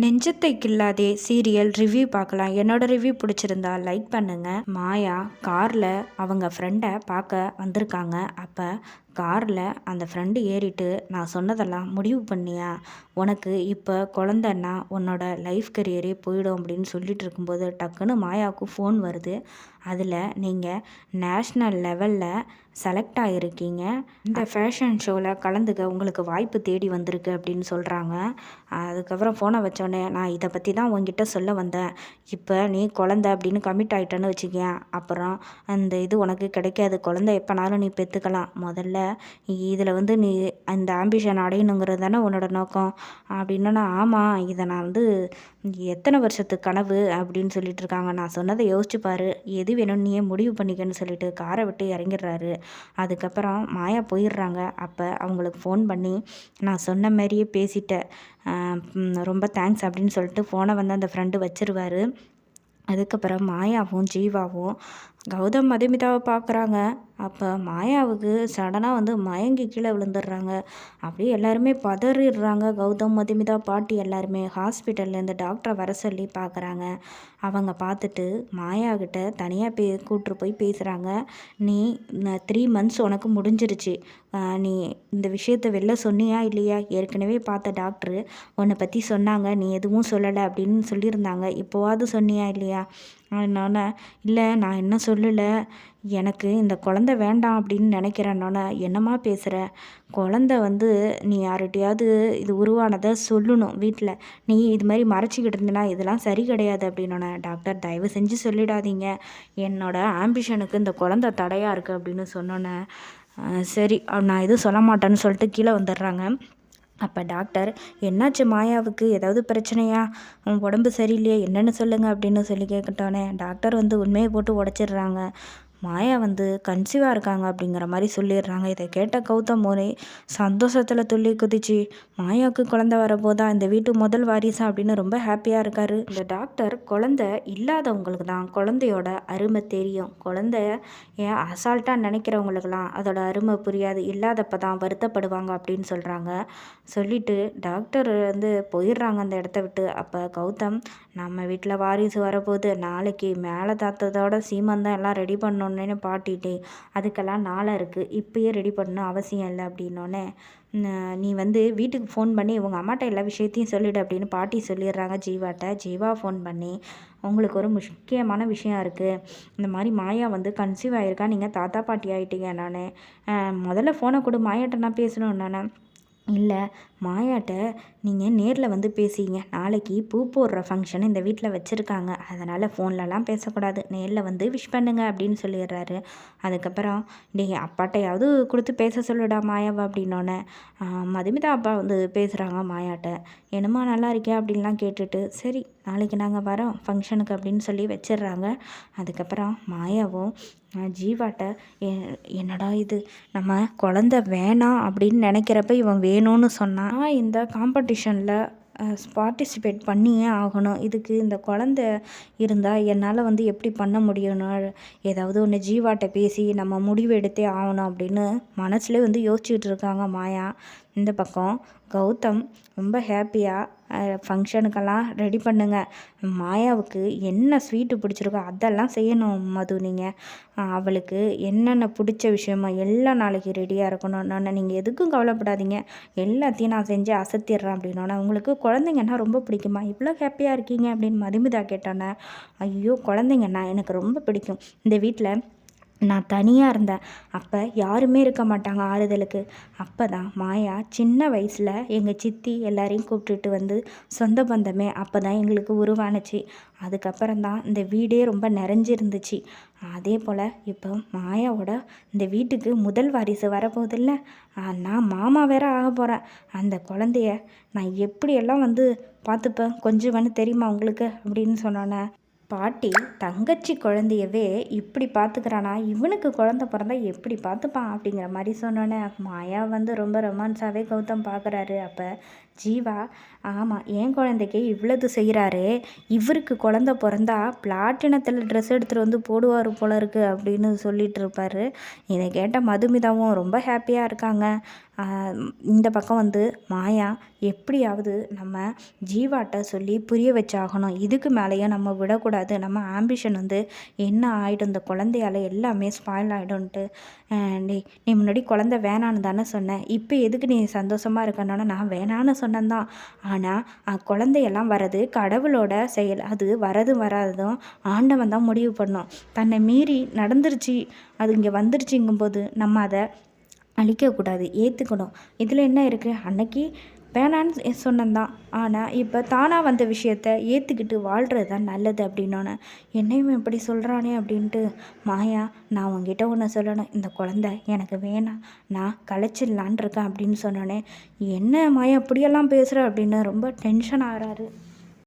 நெஞ்சத்தை கில்லாதே serial review பார்க்கலாம். என்னோட review பிடிச்சிருந்தா லைக் பண்ணுங்க. மாயா காரில் அவங்க ஃப்ரெண்டை பார்க்க வந்திருக்காங்க. அப்போ காரில் அந்த ஃப்ரெண்டு ஏறிட்டு நான் சொன்னதெல்லாம் முடிவு பண்ணியா? உனக்கு இப்போ குழந்தன்னா உன்னோட லைஃப் கரியரே போயிடும் அப்படின்னு சொல்லிட்டு இருக்கும்போது டக்குன்னு மாயாவுக்கும் ஃபோன் வருது. அதில் நீங்கள் நேஷ்னல் லெவலில் செலக்ட் ஆகிருக்கீங்க இந்த ஃபேஷன் ஷோவில் கலந்துக்க உங்களுக்கு வாய்ப்பு தேடி வந்திருக்கு அப்படின்னு சொல்கிறாங்க அதுக்கப்புறம் ஃபோனை வச்சோடனே நான் இதை பற்றி தான் உங்ககிட்ட சொல்ல வந்தேன். இப்போ நீ குழந்த அப்படின்னு கமிட் ஆகிட்டேன்னு வச்சுக்கேன் அப்புறம் அந்த இது உனக்கு கிடைக்காது. குழந்த எப்போனாலும் நீ பெற்றுக்கலாம் முதல்ல இதில் வந்து நீ அந்த ஆம்பிஷன் அடையணுங்கிறது தானே உன்னோட நோக்கம். அப்படின்னா ஆமாம் இதை நான் வந்து எத்தனை வருஷத்து கனவு அப்படின்னு சொல்லிட்டு இருக்காங்க. நான் சொன்னதை யோசிச்சு பாரு. எது வேணும்னு நீயே முடிவு பண்ணிக்கன்னு சொல்லிட்டு காரை விட்டு இறங்கிடுறாரு. அதுக்கப்புறம் மாயா போயிடுறாங்க. அப்போ அவங்களுக்கு ஃபோன் பண்ணி நான் சொன்ன மாதிரியே பேசிட்டேன். ரொம்ப தேங்க்ஸ் அப்படின்னு சொல்லிட்டு ஃபோனை வந்து அந்த ஃப்ரெண்டு வச்சிருவாரு. அதுக்கப்புறம் மாயாவும் ஜீவாவும் கௌதம் மதுமிதாவை பார்க்குறாங்க. அப்போ மாயாவுக்கு சடனாக வந்து மயங்கி கீழே விழுந்துடுறாங்க. அப்படியே எல்லாருமே பதறிடுறாங்க. கௌதம் மதுமிதா பாட்டி எல்லாருமே ஹாஸ்பிட்டல்லேருந்து டாக்டரை வர சொல்லி பார்க்குறாங்க. அவங்க பார்த்துட்டு மாயா கிட்ட தனியாக பே கூட்டு போய் பேசுகிறாங்க நீ த்ரீ மந்த்ஸ் உனக்கு முடிஞ்சிருச்சு. நீ இந்த விஷயத்த வெளில சொன்னியா இல்லையா? ஏற்கனவே பார்த்த டாக்டரு உன்னை பற்றி சொன்னாங்க. நீ எதுவும் சொல்லலை. அப்படின்னு சொல்லியிருந்தாங்க. இப்போவாது சொன்னியா இல்லையா? அதனால் இல்லை நான் என்ன சொல்லலை. எனக்கு இந்த குழந்த வேண்டாம் அப்படின்னு நினைக்கிறேன்னொன்னே என்னம்மா பேசுகிற குழந்த வந்து நீ யார்கிட்டையாவது இது உருவானதை சொல்லணும் வீட்டில் நீ இது மாதிரி மறைச்சிக்கிட்டு இருந்தனா இதெல்லாம் சரி கிடையாது. அப்படின்னோடனே டாக்டர் தயவு செஞ்சு சொல்லிடாதீங்க. என்னோட ஆம்பிஷனுக்கு இந்த குழந்த தடையாக இருக்குது அப்படின்னு சொன்னோன்னே சரி. நான் எதுவும் சொல்ல மாட்டேன்னு சொல்லிட்டு கீழே வந்துடுறாங்க. அப்போ டாக்டர் என்னாச்சு மாயாவுக்கு? ஏதாவது பிரச்சனையா? உன் உடம்பு சரியில்லையா என்னென்னு சொல்லுங்கள் அப்படின்னு சொல்லி கேட்கட்டோன்னே டாக்டர் வந்து உண்மையை போட்டு உடச்சிடுறாங்க. மாயா வந்து கன்சீவாக இருக்காங்க அப்படிங்கிற மாதிரி சொல்லிடுறாங்க. இதை கேட்ட கௌதம் ஒரே சந்தோஷத்தில் துள்ளி குதிச்சு மாயாவுக்கு குழந்த வரப்போதா? இந்த வீட்டு முதல் வாரிசா? அப்படின்னு ரொம்ப ஹாப்பியாக இருக்காரு. இந்த டாக்டர் குழந்த இல்லாதவங்களுக்கு தான் குழந்தையோட அருமை தெரியும். குழந்த ஏன் அசால்ட்டாக நினைக்கிறவங்களுக்கெல்லாம் அதோட அருமை புரியாது. இல்லாதப்ப தான் வருத்தப்படுவாங்க அப்படின்னு சொல்கிறாங்க சொல்லிட்டு டாக்டர் வந்து போயிடுறாங்க அந்த இடத்த விட்டு. அப்போ கௌதம் நம்ம வீட்டில் வாரிசு வரப்போகுது. நாளைக்கு மேலே தாத்ததோட சீமந்தம் எல்லாம் ரெடி பண்ணணும். பண்ணணுன்னு பாட்டிட்டே அதுக்கெல்லாம் நாளாக இருக்குது இப்போயே ரெடி பண்ணணும் அவசியம் இல்லை அப்படின்னோடனே நீ வந்து வீட்டுக்கு ஃபோன் பண்ணி உங்கள் அம்மாட்ட எல்லா விஷயத்தையும் சொல்லிவிடு அப்படின்னு பாட்டி சொல்லிடுறாங்க ஜீவாட்ட. ஜீவா ஃபோன் பண்ணி உங்களுக்கு ஒரு முக்கியமான விஷயம் இருக்குது இந்த மாதிரி மாயா வந்து கன்சீவ் ஆகிருக்கா நீங்கள் தாத்தா பாட்டி ஆகிட்டீங்க நான். முதல்ல ஃபோனை கொடு. மாயாட்ட நான் பேசணும் நான். இல்லை மாயாட்ட நீங்கள் நேரில் வந்து பேசிங்க நாளைக்கு பூ போடுற ஃபங்க்ஷன் இந்த வீட்டில் வச்சுருக்காங்க. அதனால் ஃபோன்லலாம் பேசக்கூடாது. நேரில் வந்து விஷ் பண்ணுங்க அப்படின்னு சொல்லிடுறாரு. அதுக்கப்புறம் நீங்கள் அப்பாட்டையாவது கொடுத்து பேச சொல்லுடா மாயாவை அப்படின்னோடனே மதுமிதா அப்பா வந்து பேசுகிறாங்க மாயாட்ட. என்னம்மா நல்லா இருக்கே அப்படின்லாம் கேட்டுட்டு சரி நாளைக்கு நாங்கள் வரோம் ஃபங்க்ஷனுக்கு அப்படின்னு சொல்லி வச்சிடுறாங்க. அதுக்கப்புறம் மாயாவும் ஜீவாட்ட என்னடா இது? நம்ம குழந்த வேணாம் அப்படின்னு நினைக்கிறப்ப இவன் வேணும்னு சொன்னான். நான் இந்த காம்படிஷனில் பார்ட்டிசிபேட் பண்ணியே ஆகணும். இதுக்கு இந்த குழந்த இருந்தால் என்னால் வந்து எப்படி பண்ண முடியும்னு ஏதாவது ஒன்று ஜீவாட்ட பேசி நம்ம முடிவு எடுத்தே ஆகணும் அப்படின்னு மனசுலேயே வந்து யோசிச்சுட்டு இருக்காங்க மாயா. இந்த பக்கம் கௌதம் ரொம்ப ஹாப்பியாக ஃபங்க்ஷனுக்கெல்லாம் ரெடி பண்ணுங்க. மாயாவுக்கு என்ன ஸ்வீட்டு பிடிச்சிருக்கோ அதெல்லாம் செய்யணும் மது நீங்கள் அவளுக்கு என்னென்ன பிடிச்ச விஷயமோ எல்லாம் நாளைக்கு ரெடியாக இருக்கணும். நான் நீங்கள் எதுக்கும் கவலைப்படாதீங்க. எல்லாத்தையும் நான் செஞ்சு அசத்திடுறேன் அப்படின்னோடனே உங்களுக்கு குழந்தைங்கன்னா ரொம்ப பிடிக்குமா? இவ்வளோ ஹாப்பியாக இருக்கீங்க? அப்படின்னு மதுமிதா கேட்டோன்னே ஐயோ குழந்தைங்கன்னா எனக்கு ரொம்ப பிடிக்கும். இந்த வீட்டில் நான் தனியாக இருந்தேன். அப்போ யாருமே இருக்க மாட்டாங்க ஆறுதலுக்கு. அப்போ தான் மாயா சின்ன வயசில் எங்கள் சித்தி எல்லாரையும் கூப்பிட்டுட்டு வந்து சொந்த பந்தமே அப்போ தான் எங்களுக்கு உருவானுச்சு. அதுக்கப்புறம் தான் இந்த வீடே ரொம்ப நிறைஞ்சிருந்துச்சு. அதே போல் இப்போ மாயாவோட இந்த வீட்டுக்கு முதல் வாரிசு வரப்போதில்ல நான் மாமா வேற ஆக போகிறேன் அந்த குழந்தைய நான் எப்படியெல்லாம் வந்து பார்த்துப்பேன்? கொஞ்சம் தெரியுமா உங்களுக்கு? அப்படின்னு சொன்னோன்னே பாட்டி தங்கச்சி குழந்தையவே இப்படி பார்த்துக்கிறானா இவனுக்கு குழந்த பிறந்தா எப்படி பார்த்துப்பான் அப்படிங்கிற மாதிரி சொன்னோன்னே மாயா வந்து ரொம்ப ரொமான்ஸாகவே கௌதம் பார்க்குறாரு அப்போ ஜீவா ஆமாம் என் குழந்தைக்கு இவ்வளவு செய்கிறாரு இவருக்கு குழந்த பிறந்தா பிளாட்டினத்தில் ட்ரெஸ் எடுத்துகிட்டு வந்து போடுவார் போல இருக்குது அப்படின்னு சொல்லிட்டு இருப்பார். இதை கேட்ட மதுமிதாவும் ரொம்ப ஹாப்பியாக இருக்காங்க. இந்த பக்கம் வந்து மாயா எப்படியாவது நம்ம ஜீவாட்ட சொல்லி புரிய வச்சாகணும். இதுக்கு மேலேயும் நம்ம விடக்கூடாது. நம்ம ஆம்பிஷன் வந்து என்ன ஆகிடும் இந்த குழந்தையால எல்லாமே ஸ்பாயில் ஆகிடும்ன்ட்டு நீ நீ முன்னாடி குழந்த வேணான்னு தானே சொன்னேன் இப்போ எதுக்கு நீ சந்தோஷமாக இருக்கணும்னா நான் வேணான்னு சொன்னேன் தான். ஆனால் குழந்தையெல்லாம் வர்றது கடவுளோட செயல். அது வரதும் வராததும் ஆண்டவன் தான் முடிவு பண்ணும் தன்னை மீறி நடந்துருச்சு. அது இங்கே வந்துருச்சுங்கும்போது நம்ம அதை அழிக்கக்கூடாது. ஏற்றுக்கணும் இதில் என்ன இருக்குது அன்னைக்கு வேணான்னு சொன்னந்தான். ஆனால் இப்போ தானாக வந்த விஷயத்த ஏற்றுக்கிட்டு வாழ்கிறது தான் நல்லது அப்படின்னோன்னே என்னையும் இப்படி சொல்கிறானே அப்படின்ட்டு மாயா நான் உங்ககிட்ட ஒன்று சொல்லணும். இந்த குழந்த எனக்கு வேணாம். நான் கலைச்சிடலான் இருக்கேன் அப்படின்னு சொன்னோன்னே என்ன மாயா இப்படியெல்லாம் பேசுகிற அப்படின்னு ரொம்ப டென்ஷன் ஆகிறாரு.